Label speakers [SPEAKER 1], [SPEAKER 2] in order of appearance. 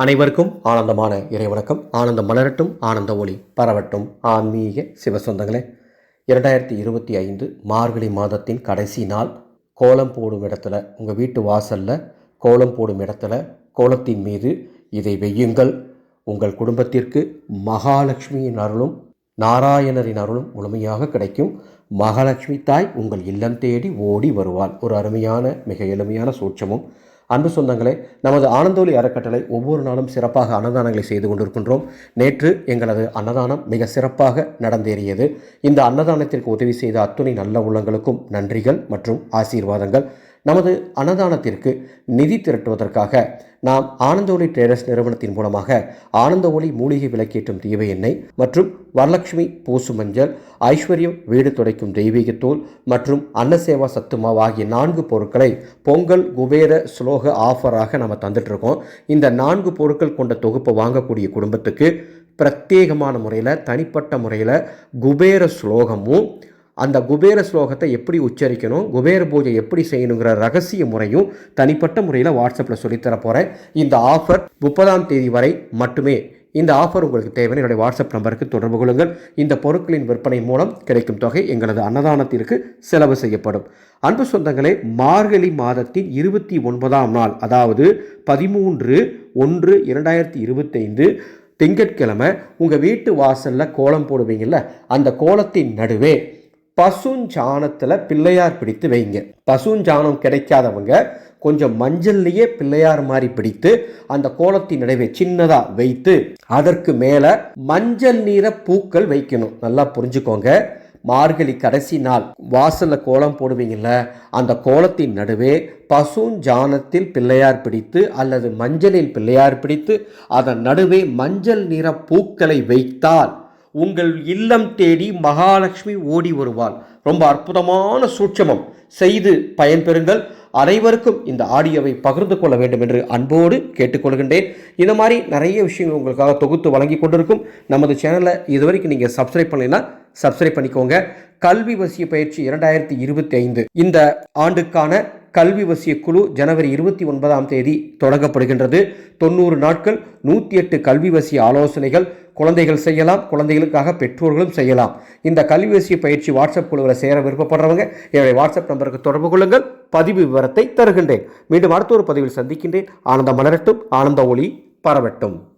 [SPEAKER 1] அனைவருக்கும் ஆனந்தமான இறைவணக்கம். ஆனந்தம் மலரட்டும் ஆனந்த ஒளி பரவட்டும். ஆன்மீக சிவசொந்தங்களே இரண்டாயிரத்தி இருபத்தி ஐந்து மார்கழி மாதத்தின் கடைசி நாள். கோலம் போடும் இடத்துல உங்கள் வீட்டு வாசலில் கோலம் போடும் இடத்துல கோலத்தின் மீது இதை வெய்யுங்கள். உங்கள் குடும்பத்திற்கு மகாலட்சுமியின் அருளும் நாராயணரின் அருளும் முழுமையாக கிடைக்கும். மகாலட்சுமி தாய் உங்கள் இல்லம் தேடி ஓடி வருவாள். ஒரு அருமையான மிக எளிமையான சூட்சமும். அன்பு சொந்தங்களே நமது ஆனந்தோலி அறக்கட்டளை ஒவ்வொரு நாளும் சிறப்பாக அன்னதானங்களை செய்து கொண்டிருக்கின்றோம். நேற்று எங்களது அன்னதானம் மிக சிறப்பாக நடந்தேறியது. இந்த அன்னதானத்திற்கு உதவி செய்த அத்துணை நல்ல உள்ளங்களுக்கும் நன்றிகள் மற்றும் ஆசீர்வாதங்கள். நமது அன்னதானத்திற்கு நிதி திரட்டுவதற்காக நாம் ஆனந்தோலி டேரஸ் நிறுவனத்தின் மூலமாக ஆனந்த ஒளி மூலிகை விளக்கேற்றும் தீப எண்ணெய் மற்றும் வரலட்சுமி பூசு மஞ்சள் ஐஸ்வர்யம் வீடு துடைக்கும் தெய்வீகத்தூள் மற்றும் அன்னசேவா சத்துமாவு ஆகிய நான்கு பொருட்களை பொங்கல் குபேர ஸ்லோக ஆஃபராக நம்ம தந்துட்டு இருக்கோம் இந்த நான்கு பொருட்கள் கொண்ட தொகுப்பை வாங்கக்கூடிய குடும்பத்துக்கு பிரத்யேகமான முறையில் தனிப்பட்ட முறையில் குபேர ஸ்லோகமும் அந்த குபேர ஸ்லோகத்தை எப்படி உச்சரிக்கணும் குபேர பூஜை எப்படி செய்யணுங்கிற ரகசிய முறையும் தனிப்பட்ட முறையில் வாட்ஸ்அப்பில் சொல்லித்தர போகிறேன் இந்த ஆஃபர் முப்பதாம் தேதி வரை மட்டுமே. இந்த ஆஃபர் உங்களுக்கு தேவையான என்னுடைய வாட்ஸ்அப் நம்பருக்கு தொடர்பு கொள்ளுங்கள். இந்த பொருட்களின் விற்பனை மூலம் கிடைக்கும் தொகை எங்களது அன்னதானத்திற்கு செலவு செய்யப்படும். அன்பு சொந்தங்களே மார்கழி மாதத்தின் இருபத்தி ஒன்பதாம் நாள் அதாவது பதிமூன்று ஒன்று இரண்டாயிரத்தி இருபத்தைந்து திங்கட்கிழமை உங்கள் வீட்டு வாசலில் கோலம் போடுவீங்கள்ல அந்த கோலத்தின் நடுவே பசுஞ்சாணத்தில் பிள்ளையார் பிடித்து வைங்க. பசுஞ்சாணம் கிடைக்காதவங்க கொஞ்சம் மஞ்சள்லேயே பிள்ளையார் மாதிரி பிடித்து அந்த கோலத்தின் நடுவே சின்னதாக வைத்து அதற்கு மேலே மஞ்சள் நீர பூக்கள் வைக்கணும். நல்லா புரிஞ்சுக்கோங்க. மார்கழி கடைசி நாள் வாசலில் கோலம் போடுவீங்கள்ல அந்த கோலத்தின் நடுவே பசுஞ்சாணத்தில் பிள்ளையார் பிடித்து அல்லது மஞ்சளில் பிள்ளையார் பிடித்து அதன் நடுவே மஞ்சள் நிற பூக்களை வைத்தால் உங்கள் இல்லம் தேடி மகாலட்சுமி ஓடி வருவாள். ரொம்ப அற்புதமான சூட்சமம். செய்து பயன்பெறுங்கள். அனைவருக்கும் இந்த ஆடியோவை பகிர்ந்து கொள்ள வேண்டும் என்று அன்போடு கேட்டுக்கொள்கின்றேன். இந்த மாதிரி நிறைய விஷயங்கள் உங்களுக்காக தொகுத்து வழங்கி கொண்டிருக்கும். நமது சேனலை இதுவரைக்கும் நீங்கள் சப்ஸ்கிரைப் பண்ணலைன்னா சப்ஸ்கிரைப் பண்ணிக்கோங்க. கல்வி வசிய பயிற்சி இரண்டாயிரத்தி இருபத்தி ஐந்து. இந்த ஆண்டுக்கான கல்வி வசிய குழு ஜனவரி இருபத்தி ஒன்பதாம் தேதி தொடங்கப்படுகின்றது. தொண்ணூறு நாட்கள் நூற்றி எட்டு கல்வி வசிய ஆலோசனைகள் குழந்தைகள் செய்யலாம் குழந்தைகளுக்காக பெற்றோர்களும் செய்யலாம். இந்த கல்வி பயிற்சி வாட்ஸ்அப் குழுவில் சேர விருப்பப்படுறவங்க என்னுடைய வாட்ஸ்அப் நம்பருக்கு தொடர்பு கொள்ளுங்கள். பதிவு விவரத்தை தருகின்றேன். மீண்டும் அடுத்த ஒரு பதிவில் சந்திக்கின்றேன். ஆனந்த மலரட்டும் ஆனந்த ஒளி பரவட்டும்.